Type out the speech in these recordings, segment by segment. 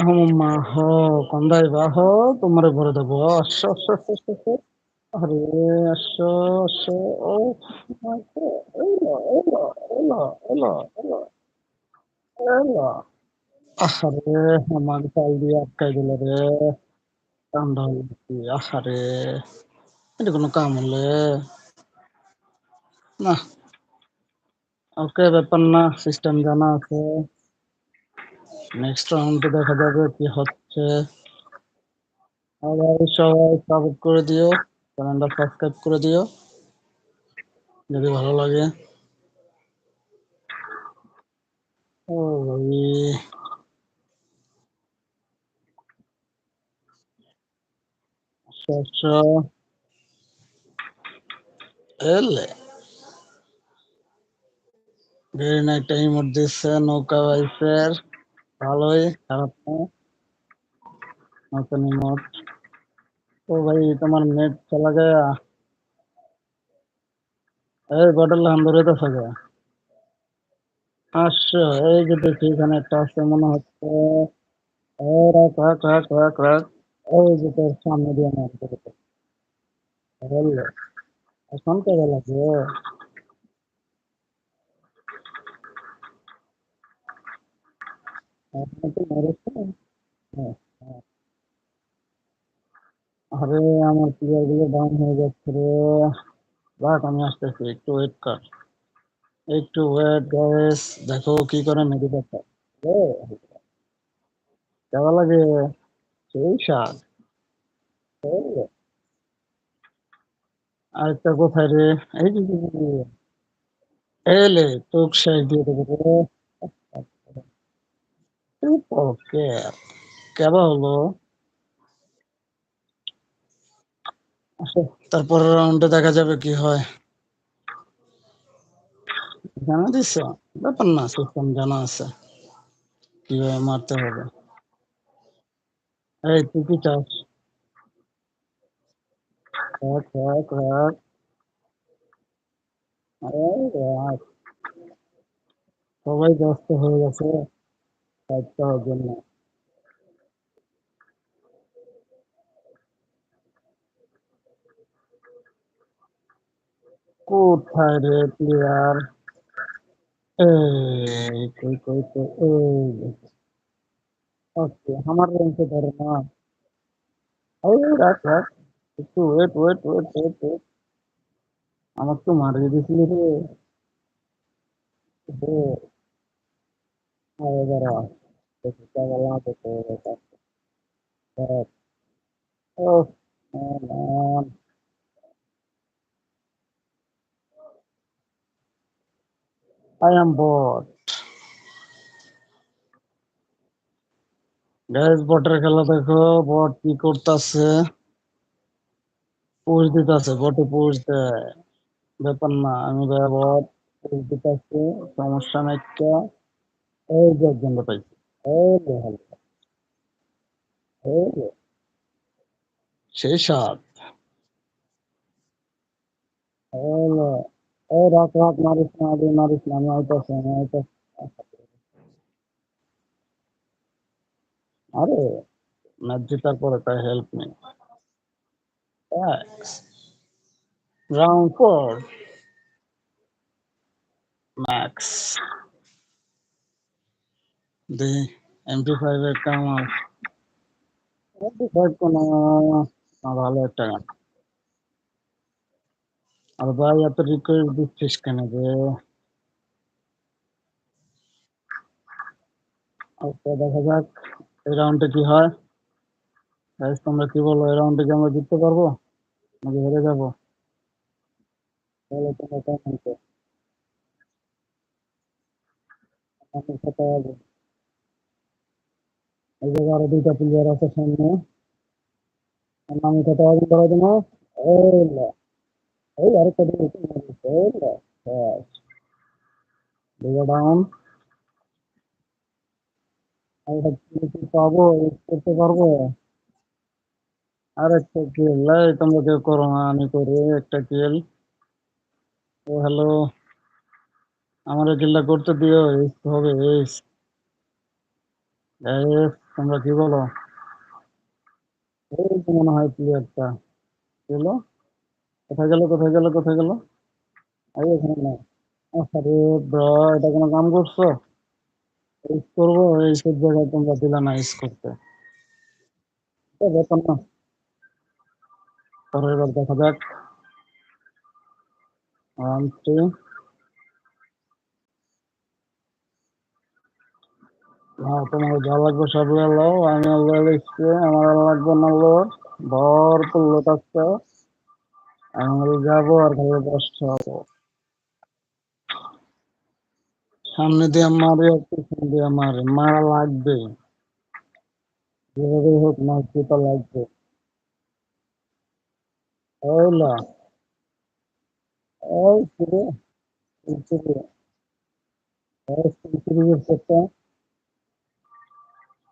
আম্মা হো, কোনদাই বাহ তোমারে ভরে দেবো। আরে, আসো আসো, ও এলো এলো এলো এলো এলো এলো। আহারে, আমার চাল দিয়ে আটকাই দিল রে। ঠান্ডা হয়ে গেছি আহারে। এটা কোনো কাম হলে। না, ওকে, ব্যাপার না সিস্টেম জানা আছে। নেক্সট রাউন্ডে দেখা যাবে কি হচ্ছে। আবার সবাই সাপোর্ট করে দিও চ্যানেলটা সাবস্ক্রাইব করে দিও, যদি ভালো লাগে। ও ভাই। আচ্ছা আচ্ছা। এলে। ভেরি নাইট টাইম দিচ্ছে নৌকা বাইসের ভালোই খারাপ না। নতুন ইমোট ও ভাই তোমার নেট চলা গয়া? এই বটল হাম ধরে তো সগে আসো এই যে দেখি এখানে একটা আছে মনে হচ্ছে। সামনে দিয়ে মার করে বললে এখন তো মেরেছে হ্যাঁ, হ্যাঁ। আরে আমার প্লেয়ারগুলো ডাউন হয়ে যাচ্ছে রে। রাখ আমি আসতেছি একটু ওয়েট কর। একটু ওয়েট গাইস দেখো কি করে মেডিকেটটা কেমন লাগে। সেই এই, আরেকটা কোথায় রে? এই যে এলে তোক শেষ দিয়ে দেবো ওকে কেবা হলো তারপর রাউন্ডে দেখা যাবে কি হয়। জানা দিছ? ব্যাপার না সিস্টেম জানা আছে। কীভাবে মারতে হবে? এই, তুই কি চাস। সবাই ব্যস্ত হয়ে গেছে। দায়িত্ব হওয়ার জন্য কোথায় রে প্লেয়ার এই কই কই কই এই ওকে আমার রেঞ্জে ধরে না এই রাখ রাখ একটু wait wait wait wait wait আমার তো মারিয়ে দিয়েছিলি রে রে আরে দাঁড়া দেখি কেমন দেখো ও man. I am bored. গ্যাস বটের খেলা দেখো বট কি করতেছে পুষ দিতেছে বটে পুষ দেয় ব্যাপার না আমি ভাইয়া বট পুষ দিতেছি সমস্যা নাই একটা এই যে একজন পাইছি এই যে ভালো এই যে সেই সাত এই যে, এই রাখ রাখ মারিস না আগে মারিস না আমি আইতাছি আমি আইতাছি আরে ম্যাচ জেতার পরে তাই হেল্প নেই round four max the MP five এর কামাল এমপি ফাইভ কোনো? ভালো একটা গান। আর ভাই, এত রিকোয়েস্ট দিচ্ছিস কেন যে আচ্ছা দেখা যাক, এই রাউন্ডে কি হয়? তোমরা কি বলো, এই রাউন্ডে কি আমরা জিততে পারব? নাকি হেরে যাব? তাহলে তোমরা আগে আরও দুইটা প্লেয়ার আছে সামনে। আমি সাথে আগে ধরে দেবো এই আরেকটা ডাউন পাবো? করতে পারব? আর একটা কিল তোমরা কেউ করো আমি করি একটা কিল ও হ্যালো আমার কিলটা করতে দিও হবে তোমরা কি বলো? এই মনে হয় প্লেয়ারটা গেল কোথায় গেল কোথায় গেল কোথায় গেল? এই এখানে না ব্র এটা কোনো কাম করছ? ইউজ করব? এই সব জায়গায় তোমরা দিলা না ইউজ করতে। না পরের বার দেখা যাক। টু হ্যাঁ তোমার যা লাগবে সব লো আমি আল্লাহ লিখছি, আমার আর লাগবে না লো ভরপুর লোট আছে। আমি যাব আর খালি কষ্ট হব। সামনে দিয়ে মারে, আর পিছনে দিয়ে মারে। মারা লাগবে। যেভাবে হোক মাছ দুটো লাগবে। ওই লা। ওই শুরু ওই শুরু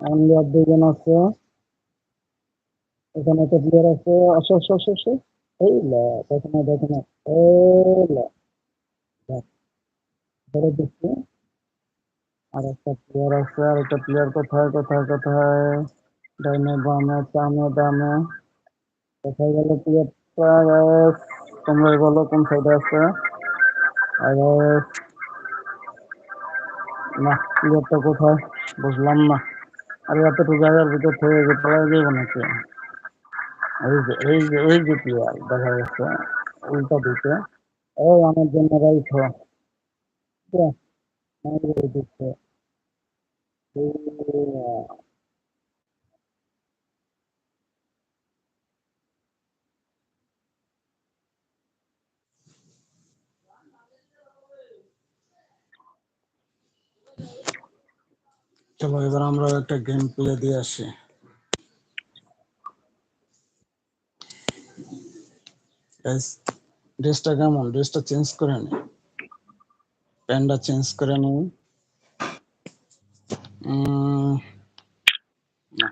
অনলি দুজন আছে, এখানে একটা প্লেয়ার আছে, আসো আসো আসো আসো। এই লা, দেখো না দেখো না। এই লা ধরে দিচ্ছি আর একটা প্লেয়ার আছে, আর একটা প্লেয়ার কোথায় কোথায় কোথায়? ডাইনে, বামে চামে দামে কোথায় গেল প্লেয়ারটা তোমরাই বলো কোন সাইডে আছে। আর, না প্লেয়ারটা কোথায়? বুঝলাম না। আর এতটুকু জায়গার ভিতর থেকে যে পড়া যাবে নাকি? এই যে এই যে ওই যে প্লেয়ার দেখা যাচ্ছে, উল্টা দিকে। ও আমার জন্য রাইট হ দিচ্ছে। চলো, এবার আমরা একটা গেম প্লে দিয়ে আসি। ড্রেসটা কেমন? ড্রেসটা চেঞ্জ করে নি? প্যান্টটা চেঞ্জ করে নি? না,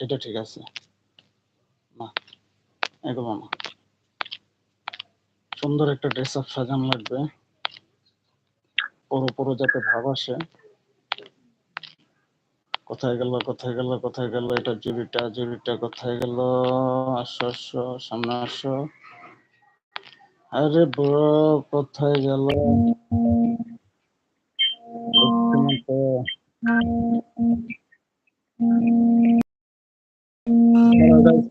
এটা ঠিক আছে। না না। সুন্দর একটা ড্রেস আপ সাজানো লাগবে। পুরো পুরো যাতে ভাব আসে। কোথায় গেল কোথায় গেল কোথায় গেল? এটা জুরিটা জুরিটা কোথায় গেল? আসো আসো সামনে আসো। আরে বড় কোথায় গেল? Hello guys,